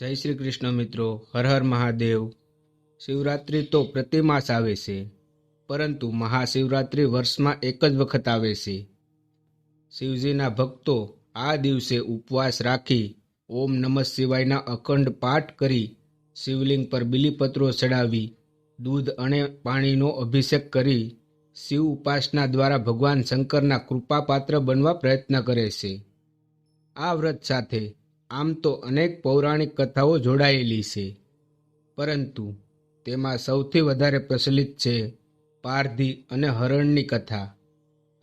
જય શ્રી કૃષ્ણ મિત્રો, હર હર મહાદેવ. શિવરાત્રિ તો પ્રતિમાસ આવે છે, પરંતુ મહાશિવરાત્રિ વર્ષમાં એક જ વખત આવે છે. શિવજીના ભક્તો આ દિવસે ઉપવાસ રાખી ઓમ નમઃ શિવાયના અખંડ પાઠ કરી શિવલિંગ પર બિલીપત્રો ચડાવી, દૂધ અને પાણીનો અભિષેક કરી શિવ ઉપાસના દ્વારા ભગવાન શંકરના કૃપાપાત્ર બનવા પ્રયત્ન કરે છે. આ વ્રત સાથે આમ તો અનેક પૌરાણિક કથાઓ જોડાયેલી છે. પરંતુ તેમાં સૌથી વધારે પ્રચલિત છે પારધી અને હરણની કથા.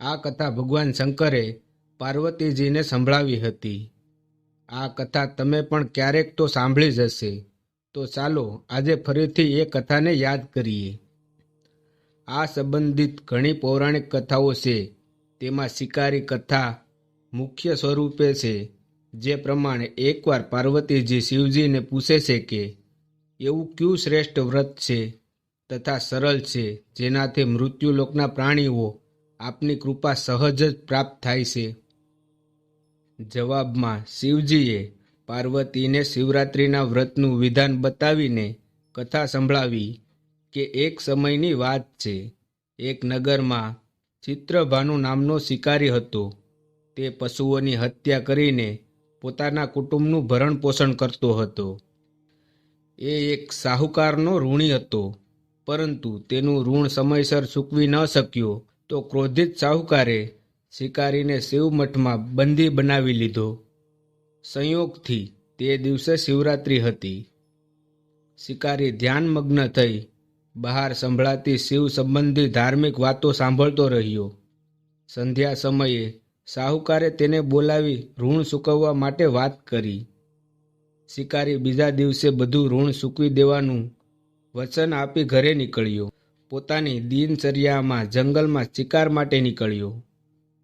આ કથા ભગવાન શંકરે પાર્વતીજીને સંભળાવી હતી. આ કથા તમે પણ ક્યારેક તો સાંભળી જ હશે. તો ચાલો આજે ફરીથી એ કથાને યાદ કરીએ. આ સંબંધિત ઘણી પૌરાણિક કથાઓ છે. તેમાં શિકારી કથા મુખ્ય સ્વરૂપે છે. જે પ્રમાણે એકવાર પાર્વતીજી શિવજીને પૂછે છે કે, એવું કયું શ્રેષ્ઠ વ્રત છે તથા સરળ છે જેનાથી મૃત્યુલોકના પ્રાણીઓ આપની કૃપા સહજ જ પ્રાપ્ત થાય છે? જવાબમાં શિવજીએ પાર્વતીને શિવરાત્રિના વ્રતનું વિધાન બતાવીને કથા સંભળાવી કે એક સમયની વાત છે. એક નગરમાં ચિત્રભાનુ નામનો શિકારી હતો. તે પશુઓની હત્યા કરીને પોતાના કુટુંબનું ભરણ પોષણ કરતો હતો. એ એક સાહુકારનો ઋણી હતો. પરંતુ તેનું ઋણ સમયસર ચૂકવી ન શક્યો તો ક્રોધિત સાહુકારે શિકારીને શિવમઠમાં બંદી બનાવી લીધો. સંયોગથી તે દિવસે શિવરાત્રિ હતી. શિકારી ધ્યાનમગ્ન થઈ બહાર સંભળાતી શિવ સંબંધી ધાર્મિક વાતો સાંભળતો રહ્યો. સંધ્યા સમયે સાહુકારે તેને બોલાવી ઋણ સૂકવવા માટે વાત કરી. શિકારી બીજા દિવસે બધું ઋણ સૂકવી દેવાનું વચન આપી ઘરે નીકળ્યો. પોતાની દિનચર્યામાં જંગલમાં શિકાર માટે નીકળ્યો.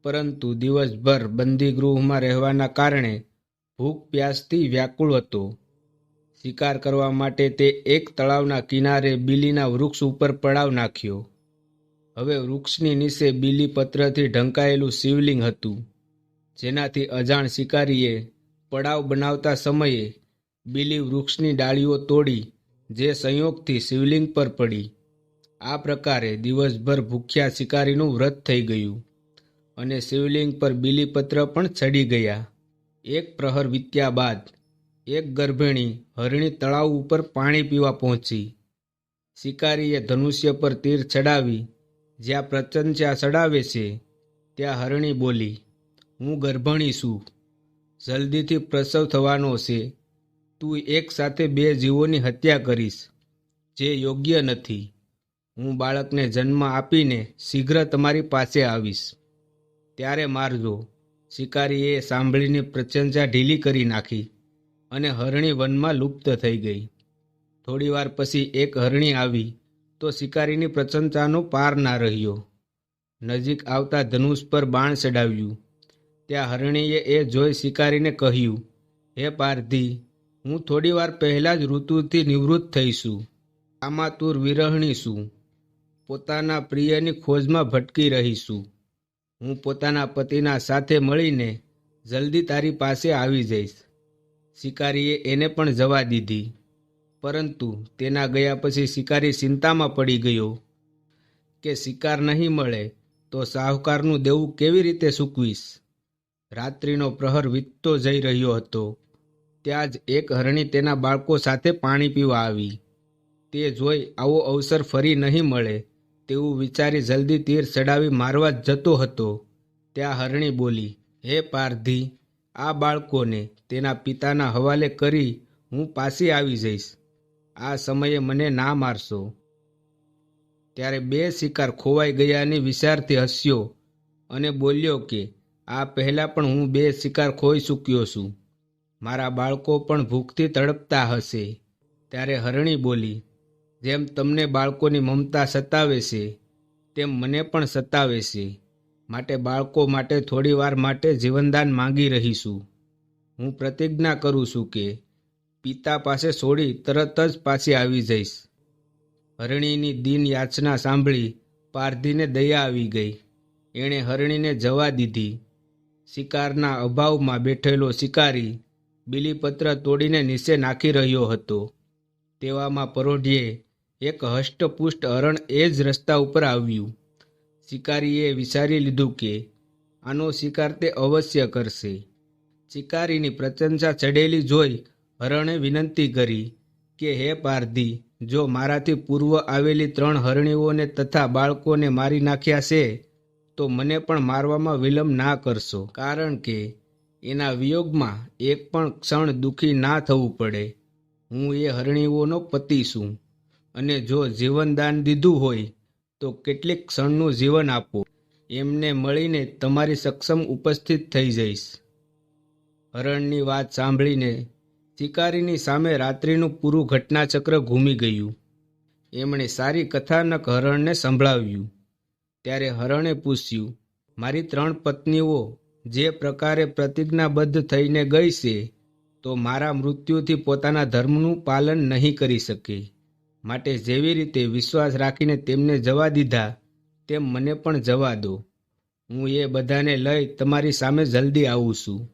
પરંતુ દિવસભર બંદીગૃહમાં રહેવાના કારણે ભૂખ પ્યાસથી વ્યાકુળ હતો. શિકાર કરવા માટે તે એક તળાવના કિનારે બીલીના વૃક્ષ ઉપર પડાવ નાખ્યો. હવે વૃક્ષની નીચે બીલી પત્રથી ઢંકાયેલું શિવલિંગ હતું, જેનાથી અજાણ શિકારીએ પડાવ બનાવતા સમયે બીલી વૃક્ષની ડાળીઓ તોડી, જે સંયોગથી શિવલિંગ પર પડી. આ પ્રકારે દિવસભર ભૂખ્યા શિકારીનું વ્રત થઈ ગયું અને શિવલિંગ પર બીલીપત્ર પણ ચડી ગયા. એક પ્રહર વીત્યા બાદ એક ગર્ભિણી હરણી તળાવ ઉપર પાણી પીવા પહોંચી. શિકારીએ ધનુષ્ય પર તીર ચડાવી જ્યાં પ્રચંચા ચડાવે છે, ત્યાં હરણી બોલી, હું ગર્ભણી છું. જલ્દીથી પ્રસવ થવાનો છે. તું એક સાથે બે જીવોની હત્યા કરીશ, જે યોગ્ય નથી. હું બાળકને જન્મ આપીને શીઘ્ર તમારી પાસે આવીશ. ત્યારે મારજો. શિકારીએ સાંભળીને પ્રચંચા ઢીલી કરી નાખી અને હરણી વનમાં લુપ્ત થઈ ગઈ. થોડીવાર પછી એક હરણી આવી તો શિકારીની પ્રચંચાનો પાર ના રહ્યો. નજીક આવતા ધનુષ પર બાણ ચડાવ્યું. ત્યાં હરણીએ એ જોઈ શિકારીને કહ્યું, હે પારધી, હું થોડીવાર પહેલાં જ ઋતુથી નિવૃત્ત થઈશું. આમાં તું વિરહણી છું. પોતાના પ્રિયની ખોજમાં ભટકી રહીશું. હું પોતાના પતિના સાથે મળીને જલ્દી તારી પાસે આવી જઈશ. શિકારીએ એને પણ જવા દીધી. પરંતુ તેના ગયા પછી શિકારી ચિંતામાં પડી ગયો કે શિકાર નહીં મળે તો સાહુકારનું દેવું કેવી રીતે સૂકવીશ? રાત્રિનો પ્રહર વીતતો જઈ રહ્યો હતો. ત્યાં જ એક હરણી તેના બાળકો સાથે પાણી પીવા આવી. તે જોઈ આવો અવસર ફરી નહીં મળે તેવું વિચારી જલ્દી તીર ચડાવી મારવા જ જતો હતો. ત્યાં હરણી બોલી, હે પારધી, આ બાળકોને તેના પિતાના હવાલે કરી હું પાછી આવી જઈશ. આ સમયે મને ના મારશો. ત્યારે બે શિકાર ખોવાઈ ગયાની વિચારથી હસ્યો અને બોલ્યો કે, આ પહેલાં પણ હું બે શિકાર ખોઈ ચૂક્યો છું. મારા બાળકો પણ ભૂખથી તડપતા હશે. ત્યારે હરણી બોલી, જેમ તમને બાળકોની મમતા સતાવે છે, તેમ મને પણ સતાવે છે. માટે બાળકો માટે થોડી વાર માટે જીવનદાન માંગી રહીશું. હું પ્રતિજ્ઞા કરું છું કે પિતા પાસે છોડી તરત જ પાછી આવી જઈશ. હરણીની દિન યાચના સાંભળી પારધીને દયા આવી ગઈ. એણે હરણીને જવા દીધી. શિકારના અભાવમાં બેઠેલો શિકારી બીલીપત્ર તોડીને નીચે નાખી રહ્યો હતો. તેવામાં પરોઢીએ એક હષ્ટપુષ્ટ હરણ એ જ રસ્તા ઉપર આવ્યું. શિકારીએ વિચારી લીધું કે આનો શિકાર તે અવશ્ય કરશે. શિકારીની પ્રશંસા ચડેલી જોઈ હરણે વિનંતી કરી કે, હે પારધી, જો મારાથી પૂર્વ આવેલી ત્રણ હરણીઓને તથા બાળકોને મારી નાખ્યા છે, તો મને પણ મારવામાં વિલંબ ના કરશો. કારણ કે એના વિયોગમાં એક પણ ક્ષણ દુઃખી ના થવું પડે. હું એ હરણીઓનો પતિ છું. અને જો જીવનદાન દીધું હોય, તો કેટલીક ક્ષણનું જીવન આપો. એમને મળીને તમારી સક્ષમ ઉપસ્થિત થઈ જઈશ. હરણની વાત સાંભળીને શિકારીની સામે રાત્રિનું પૂરું ઘટનાચક્ર ઘૂમી ગયું. એમણે સારી કથાનક હરણને સંભળાવ્યું. ત્યારે હરણે પૂછ્યું, મારી ત્રણ પત્નીઓ જે પ્રકારે પ્રતિજ્ઞાબદ્ધ થઈને ગઈ છે, તો મારા મૃત્યુથી પોતાના ધર્મનું પાલન નહીં કરી શકે. માટે જેવી રીતે વિશ્વાસ રાખીને તેમને જવા દીધા, તેમ મને પણ જવા દો. હું એ બધાને લઈ તમારી સામે જલ્દી આવું છું.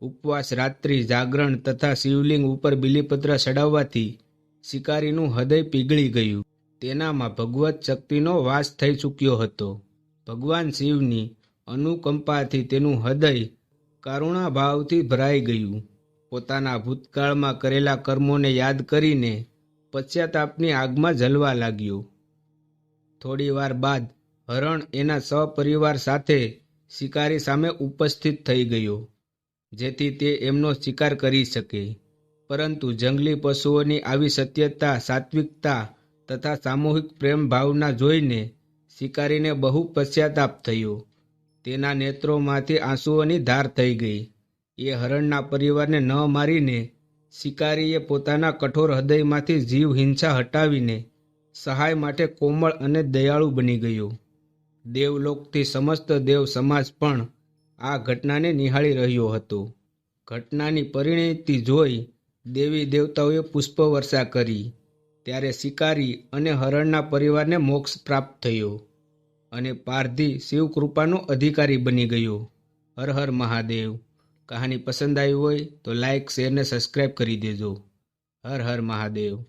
ઉપવાસ, રાત્રિ, જાગરણ તથા શિવલિંગ ઉપર બિલીપત્ર ચડાવવાથી શિકારીનું હૃદય પીગળી ગયું. તેનામાં ભગવત શક્તિનો વાસ થઈ ચૂક્યો હતો. ભગવાન શિવની અનુકંપાથી તેનું હૃદય કરુણાભાવથી ભરાઈ ગયું. પોતાના ભૂતકાળમાં કરેલા કર્મોને યાદ કરીને પશ્ચાતાપની આગમાં જલવા લાગ્યો. થોડી વાર બાદ હરણ એના સપરિવાર સાથે શિકારી સામે ઉપસ્થિત થઈ ગયો. જેથી તે એમનો શિકાર કરી શકે. પરંતુ જંગલી પશુઓની આવી સત્યતા, સાત્વિકતા તથા સામૂહિક પ્રેમ ભાવના જોઈને શિકારીને બહુ પશ્ચાતાપ થયો. તેના નેત્રોમાંથી આંસુઓની ધાર થઈ ગઈ. એ હરણના પરિવારને ન મારીને શિકારીએ પોતાના કઠોર હૃદયમાંથી જીવ હિંસા હટાવીને સહાય માટે કોમળ અને દયાળુ બની ગયો. દેવલોકથી સમસ્ત દેવ સમાજ પણ આ ઘટનાને નિહાળી રહ્યો હતો. ઘટનાની પરિણતિ જોઈ દેવી દેવતાઓએ પુષ્પવર્ષા કરી. ત્યારે શિકારી અને હરણના પરિવારને મોક્ષ પ્રાપ્ત થયો અને પારધી શિવકૃપાનો અધિકારી બની ગયો. હર હર મહાદેવ. કહાની પસંદ આવી હોય તો લાઈક, શેર ને સબસ્ક્રાઈબ કરી દેજો. હર હર મહાદેવ.